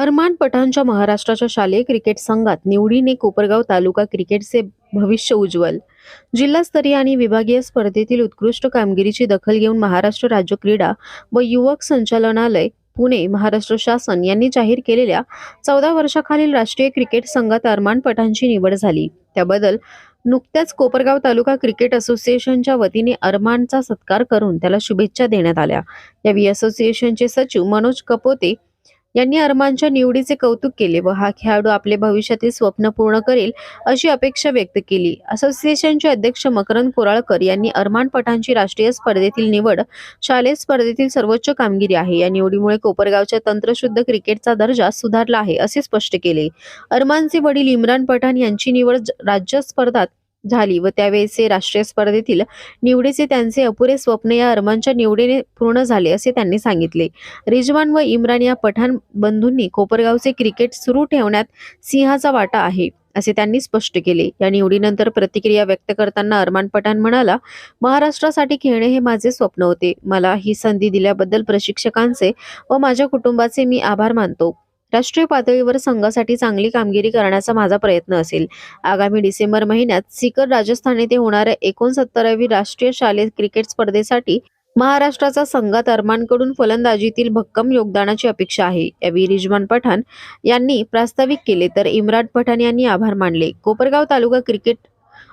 अरमान पठाणच्या महाराष्ट्राच्या शालेय क्रिकेट संघात निवडीने कोपरगाव तालुका क्रिकेटचे भविष्य उज्ज्वल. जिल्हास्तरीय आणि विभागीय स्पर्धेतील उत्कृष्ट कामगिरीची दखल घेऊन महाराष्ट्र राज्य क्रीडा व युवक संचालनालय पुणे महाराष्ट्र शासन यांनी जाहीर केलेल्या चौदा वर्षाखालील राष्ट्रीय क्रिकेट संघात अरमान पठाणची निवड झाली. त्याबद्दल नुकत्याच कोपरगाव तालुका क्रिकेट असोसिएशनच्या वतीने अरमानचा सत्कार करून त्याला शुभेच्छा देण्यात आल्या. यावेळी असोसिएशनचे सचिव मनोज कपोते यांनी अरमानच्या निवडीचे कौतुक केले व हा खेळाडू आपले भविष्यातील स्वप्न पूर्ण करेल अशी अपेक्षा व्यक्त केली. असोसिएशनचे अध्यक्ष मकरंद कोराळकर यांनी अरमान पठाणची राष्ट्रीय स्पर्धेतील निवड शालेय स्पर्धेतील सर्वोच्च कामगिरी आहे. या निवडीमुळे कोपरगावच्या तंत्रशुद्ध क्रिकेटचा दर्जा सुधारला आहे असे स्पष्ट केले. अरमानचे वडील इम्रान पठाण यांची निवड राज्य स्पर्धात झाली व त्यावेळेचे राष्ट्रीय स्पर्धेतील निवडीचे त्यांचे अपुरे स्वप्न या अरमानच्या निवडीने पूर्ण झाले असे त्यांनी सांगितले. रिजवान व इम्रान या पठाण बंधूंनी कोपरगावचे क्रिकेट सुरू ठेवण्यात सिंहाचा वाटा आहे असे त्यांनी स्पष्ट केले. या निवडीनंतर प्रतिक्रिया व्यक्त करताना अरमान पठाण म्हणाला महाराष्ट्रासाठी खेळणे हे माझे स्वप्न होते. मला ही संधी दिल्याबद्दल प्रशिक्षकांचे व माझ्या कुटुंबाचे मी आभार मानतो. राष्ट्रीय पातळीवर संघासाठी चांगली कामगिरी करण्याचा माझा प्रयत्न असेल. आगामी डिसेंबर महिन्यात सिकर राजस्थान येथे होणाऱ्या एकोणसत्तरावी राष्ट्रीय शालेय क्रिकेट स्पर्धेसाठी महाराष्ट्राचा संघात अरमानकडून फलंदाजीतील भक्कम योगदानाची अपेक्षा आहे. यावेळी रिजवान पठाण यांनी प्रास्ताविक केले तर इम्रान पठाण यांनी आभार मानले. कोपरगाव तालुका क्रिकेट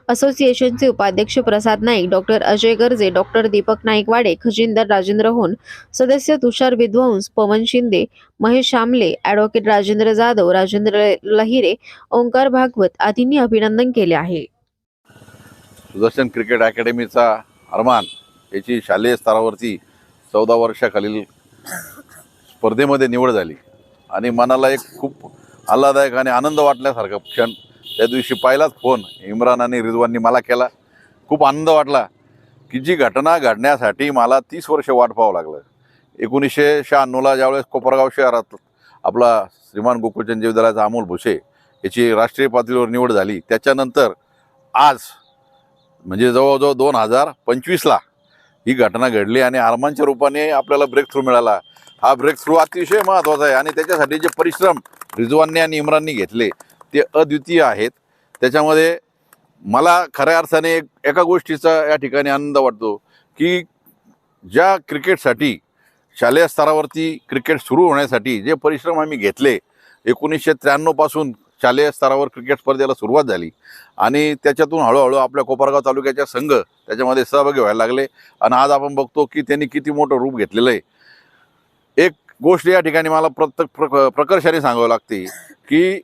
असोसिएशनचे उपाध्यक्ष प्रसाद नाईक डॉक्टर अजय गर्जे डॉक्टर दीपक नाईकवाडे खजिनदार राजेंद्र होन सदस्य तुषार विद्वंस पवन शिंदे महेश शामले ॲडव्होकेट राजेंद्र जाधव राजेंद्र लहिरे ओंकार भागवत आदींनी अभिनंदन केले आहे. सुदर्शन क्रिकेट अकॅडमीचा अरमान याची शालेय स्तरावरती चौदा वर्षाखालील स्पर्धेमध्ये निवड झाली. आणि मनाला एक खूप आल्हादायक आणि आनंद वाटल्यासारखा क्षण त्या दिवशी पहिलाच फोन. इम्रान आणि रिजवाननी मला केला. खूप आनंद वाटला की जी घटना घडण्यासाठी मला तीस वर्ष वाट पाहावं लागलं. एकोणीसशे शहाण्णवला ज्यावेळेस कोपरगाव शहरात आपला श्रीमान गोकुळचंद विद्यालयाचा अमोल भुसे याची राष्ट्रीय पातळीवर निवड झाली त्याच्यानंतर आज म्हणजे जवळजवळ दोन हजार पंचवीसला ही घटना घडली आणि आर्मांच्या रूपाने आपल्याला ब्रेक थ्रू मिळाला. हा ब्रेक थ्रू अतिशय महत्त्वाचा आहे आणि त्याच्यासाठी जे परिश्रम रिजवानने आणि इम्राननी घेतले ते अद्वितीय आहेत. त्याच्यामध्ये मला खऱ्या अर्थाने एक एका गोष्टीचा या ठिकाणी आनंद वाटतो की ज्या क्रिकेटसाठी शालेय स्तरावरती क्रिकेट सुरू होण्यासाठी जे परिश्रम आम्ही घेतले एकोणीसशे त्र्याण्णवपासून शालेय स्तरावर क्रिकेट स्पर्धेला सुरुवात झाली आणि त्याच्यातून हळूहळू आपल्या कोपरगाव तालुक्याच्या संघ त्याच्यामध्ये सहभागी व्हायला लागले आणि आज आपण बघतो की त्यांनी किती मोठं रूप घेतलेलं आहे. एक गोष्ट या ठिकाणी मला प्रत्येक प्रक प्रकर्षाने सांगावं लागते की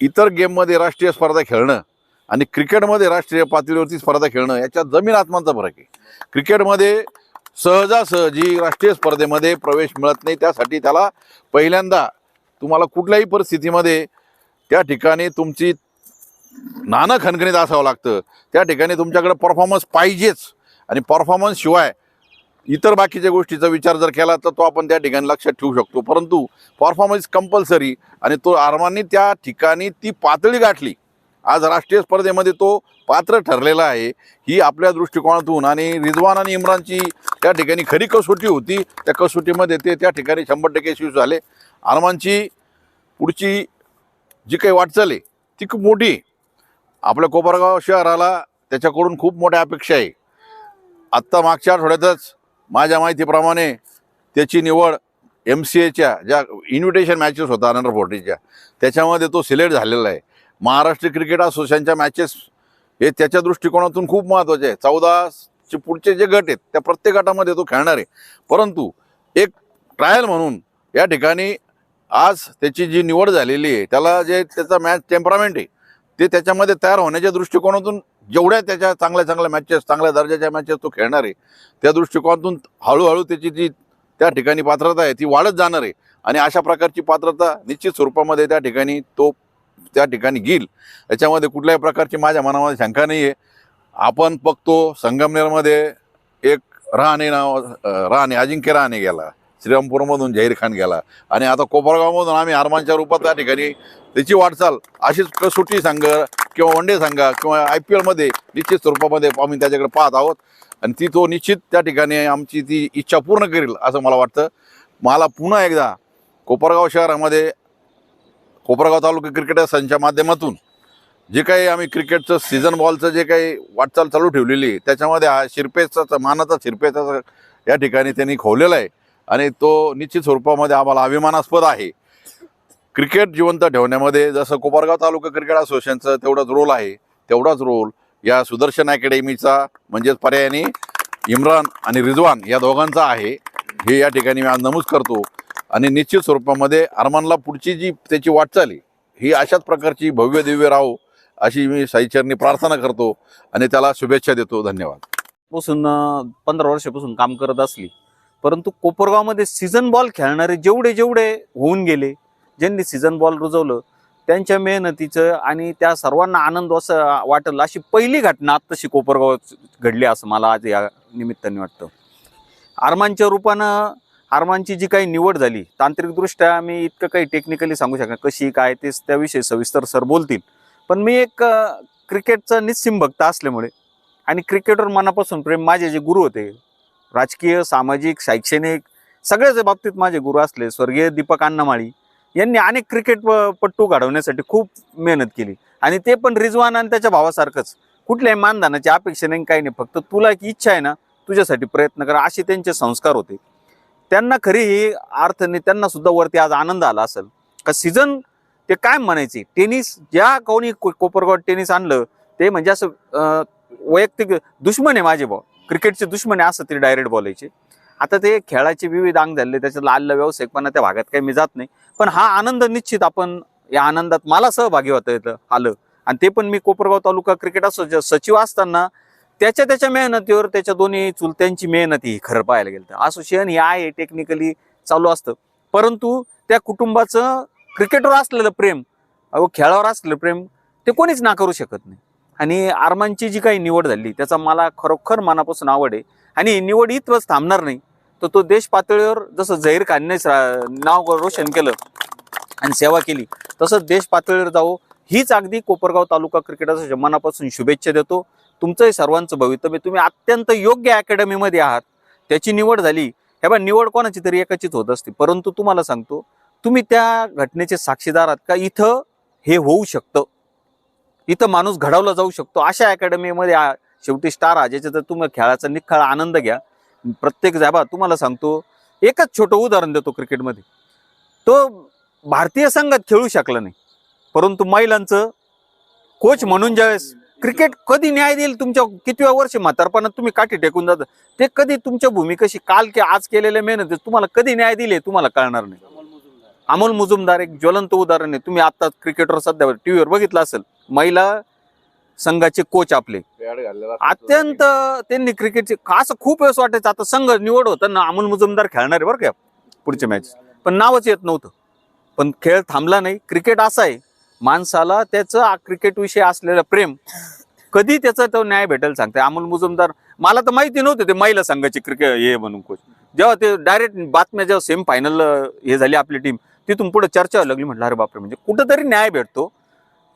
इतर गेममध्ये राष्ट्रीय स्पर्धा खेळणं आणि क्रिकेटमध्ये राष्ट्रीय पातळीवरती स्पर्धा खेळणं याच्यात जमीन आत्मांचा फरक आहे. क्रिकेटमध्ये सहजासहजी राष्ट्रीय स्पर्धेमध्ये प्रवेश मिळत नाही. त्यासाठी त्याला पहिल्यांदा तुम्हाला कुठल्याही परिस्थितीमध्ये त्या ठिकाणी तुमची नाणं खणखणीत असावं लागतं. त्या ठिकाणी तुमच्याकडे परफॉर्मन्स पाहिजेच. आणि परफॉर्मन्स शिवाय इतर बाकीच्या गोष्टीचा विचार जर केला तर तो आपण त्या ठिकाणी लक्षात ठेवू शकतो. परंतु परफॉर्मन्स कंपल्सरी आणि तो आर्मांनी त्या ठिकाणी ती पातळी गाठली. आज राष्ट्रीय स्पर्धेमध्ये तो पात्र ठरलेला आहे. ही आपल्या दृष्टिकोनातून आणि रिजवान आणि इम्रानची त्या ठिकाणी खरी कसोटी होती. त्या कसोटीमध्ये ते त्या ठिकाणी शंभर टक्के यशस्वी झाले. आर्मांची पुढची जी काही वाटचाल आहे ती खूप मोठी आपल्या कोपरगाव शहराला त्याच्याकडून खूप मोठ्या अपेक्षा आहे. आत्ता मागच्या आठवड्यातच माझ्या माहितीप्रमाणे त्याची निवड एम सी एच्या ज्या इन्व्हिटेशन मॅचेस होता अंडर फोर्टीच्या त्याच्यामध्ये तो सिलेक्ट झालेला आहे. महाराष्ट्र क्रिकेट असोसिएशनच्या मॅचेस हे त्याच्या दृष्टिकोनातून खूप महत्त्वाचे आहे. चौदाचे पुढचे जे गट आहेत त्या प्रत्येक गटामध्ये तो खेळणार आहे. परंतु एक ट्रायल म्हणून या ठिकाणी आज त्याची जी निवड झालेली आहे त्याला जे त्याचा मॅच टेम्परामेंट आहे ते त्याच्यामध्ये तयार होण्याच्या दृष्टिकोनातून जेवढ्या त्याच्या चांगल्या चांगल्या मॅचेस चांगल्या दर्जाच्या मॅचेस तो खेळणार आहे त्या दृष्टिकोनातून हळूहळू त्याची जी त्या ठिकाणी पात्रता आहे ती वाढत जाणार आहे. आणि अशा प्रकारची पात्रता निश्चित स्वरूपामध्ये त्या ठिकाणी तो त्या ठिकाणी घेईल. याच्यामध्ये कुठल्याही प्रकारची माझ्या मनामध्ये शंका नाही आहे आपण बघतो संगमनेरमध्ये एक रहाणे नाव अं, रहाणे अजिंक्य रहाणे गेला श्रीरामपूरमधून जाहीर खान गेला. आणि आता कोपरगावमधून आम्ही आरमानच्या रूपात त्या ठिकाणी त्याची वाटचाल अशीच कसोटी संघ किंवा वन डे संघ किंवा आय पी एलमध्ये निश्चित स्वरूपामध्ये आम्ही त्याच्याकडे पाहत आहोत. आणि ती तो निश्चित त्या ठिकाणी आमची ती इच्छा पूर्ण करेल असं मला वाटतं. मला पुन्हा एकदा कोपरगाव शहरामध्ये कोपरगाव तालुका क्रिकेट संघाच्या माध्यमातून जे काही आम्ही क्रिकेटचं सीझन बॉलचं जे काही वाटचाल चालू ठेवलेली आहे त्याच्यामध्ये हा शिरपेचा मानाचा शिरपेचा या ठिकाणी त्यांनी खोवलेला आहे. आणि तो निश्चित स्वरूपामध्ये आम्हाला अभिमानास्पद आहे. क्रिकेट जिवंत ठेवण्यामध्ये जसं कोपरगाव तालुका क्रिकेट असोसिएशनचं तेवढाच रोल आहे तेवढाच रोल या सुदर्शन अकॅडमीचा म्हणजेच पर्यायाने इम्रान आणि रिजवान या दोघांचा आहे. हे या ठिकाणी मी आज नमूद करतो. आणि निश्चित स्वरूपामध्ये अरमानला पुढची जी त्याची वाटचाल आहे ही अशाच प्रकारची भव्य दिव्य राहो अशी मी साईचरणी प्रार्थना करतो आणि त्याला शुभेच्छा देतो. धन्यवाद. पासून पंधरा वर्षापासून काम करत असली परंतु कोपरगावमध्ये सीझन बॉल खेळणारे जेवढे जेवढे होऊन गेले ज्यांनी सीझन बॉल रुजवलं त्यांच्या मेहनतीचं आणि त्या सर्वांना आनंद असं वाटेल अशी पहिली घटना आत्ताशी कोपरगावात घडली असं मला आज या निमित्ताने वाटतं. आरमानच्या रूपानं आरमानची जी काही निवड झाली तांत्रिकदृष्ट्या मी इतकं काही टेक्निकली सांगू शकणार कशी काय ते त्याविषयी सविस्तर सर बोलतील. पण मी एक क्रिकेटचं क्रिकेटचा निस्सिम भक्त असल्यामुळे आणि क्रिकेटवर मनापासून प्रेम माझे जे गुरु होते राजकीय सामाजिक शैक्षणिक सगळ्याच बाबतीत माझे गुरु असले स्वर्गीय दीपक अण्णामाळी यांनी अनेक क्रिकेट पट्टू घडवण्यासाठी खूप मेहनत केली. आणि ते पण रिजवान आणि त्याच्या भावासारखंच. कुठल्याही मानधनाची अपेक्षा नाही काही नाही. फक्त तुला एक इच्छा आहे ना तुझ्यासाठी प्रयत्न करा. असे त्यांचे संस्कार होते. त्यांना खरी ही अर्थाने त्यांना सुद्धा वरती आज आनंद आला असेल. का सीझन ते काय म्हणायचे? टेनिस ज्या कोणी को- कोपरगाव टेनिस आणलं ते म्हणजे असं वैयक्तिक दुश्मन आहे माझे भाऊ. क्रिकेटचे दुश्मन आहे असं ते डायरेक्ट बोलायचे. आता ते खेळाचे विविध अंग झाले त्याच्यात आलेला व्यावसायिकपणा त्या भागात काही मी जात नाही. पण हा आनंद निश्चित आपण या आनंदात मला सहभागी होता येतं आलं. आणि ते पण मी कोपरगाव तालुका क्रिकेट असो सचिव असताना त्याच्या त्याच्या मेहनतीवर त्याच्या दोन्ही चुलत्यांची मेहनत ही खरं पाहायला गेलं असोसिएशन हे आहे टेक्निकली चालू असतं. परंतु त्या कुटुंबाचं क्रिकेटवर असलेलं प्रेम अहो खेळावर असलेलं प्रेम ते कोणीच नाकारू शकत नाही. आणि आरमानची जी काही निवड झाली त्याचा मला खरोखर मनापासून आवड आहे. आणि ही निवड इथवच थांबणार नाही. तर तो देश पातळीवर जसं झहीर खानने नाव रोशन केलं आणि सेवा केली तसंच देश पातळीवर जावं. हीच अगदी कोपरगाव तालुका क्रिकेटच्या मनापासून शुभेच्छा देतो. तुमचंही सर्वांचं भवितव्य तुम्ही अत्यंत योग्य अकॅडमीमध्ये आहात. त्याची निवड झाली. हे बा निवड कोणाची तरी एकाचीच होत असते. परंतु तुम्हाला सांगतो तुम्ही त्या घटनेचे साक्षीदार आहात का? इथं हे होऊ शकतं. इथं माणूस घडवला जाऊ शकतो. अशा अकॅडमीमध्ये शेवटी स्टार हा ज्याच्यात तुम्ही खेळाचा निखळ आनंद घ्या. प्रत्येक जाबा तुम्हाला सांगतो एकच छोटं उदाहरण देतो क्रिकेटमध्ये. तो भारतीय संघात खेळू शकला नाही. परंतु महिलांचं कोच म्हणून ज्यावेळेस क्रिकेट कधी न्याय देईल तुमच्या कितव्या वर्षी म्हातारपणात तुम्ही काठी टेकून जाता ते कधी तुमच्या भूमिकेशी काल की आज केलेल्या मेहनत तुम्हाला कधी न्याय दिले तुम्हाला कळणार नाही. अमोल मुजुमदार एक ज्वलंत उदाहरण आहे. तुम्ही आता क्रिकेटवर सध्या टी व्हीवर बघितलं असेल महिला संघाचे कोच आपले. अत्यंत त्यांनी क्रिकेटचे असं खूप वेळेस वाटायचं आता संघ निवड होताना अमोल मुजुमदार खेळणार आहे बरं का पुढच्या मॅच पण नावच येत नव्हतं. पण खेळ थांबला नाही. क्रिकेट असा आहे माणसाला त्याचं क्रिकेट विषयी असलेलं प्रेम कधी त्याचा तो न्याय भेटेल सांगते अमोल मुजुमदार मला तर माहिती नव्हतं ते महिला संघाचे क्रिकेट हे म्हणून कोच जेव्हा ते डायरेक्ट बातम्या जेव्हा सेम फायनल हे झाली आपली टीम तिथून पुढे चर्चा लागली म्हटलं अरे बापरे म्हणजे कुठंतरी न्याय भेटतो.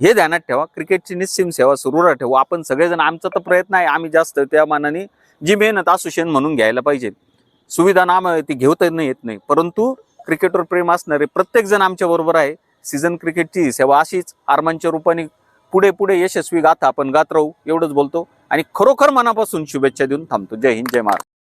हे ध्यानात ठेवा. क्रिकेटची निश्चिम सेवा सुरू ठेवा. आपण सगळेजण आमचा तर प्रयत्न आहे आम्ही जास्त त्या मानाने जी मेहनत असोसिएशन म्हणून घ्यायला पाहिजे. सुविधा नाम ती घेवता नाही येत नाही. परंतु क्रिकेटवर प्रेम असणारे प्रत्येक जण आमच्या बरोबर आहे. सीझन क्रिकेटची सेवा अशीच. आरमांच्या रूपाने पुढे पुढे यशस्वी गाथा आपण गात राहू. एवढंच बोलतो. आणि खरोखर मनापासून शुभेच्छा देऊन थांबतो. जय हिंद जय महाराज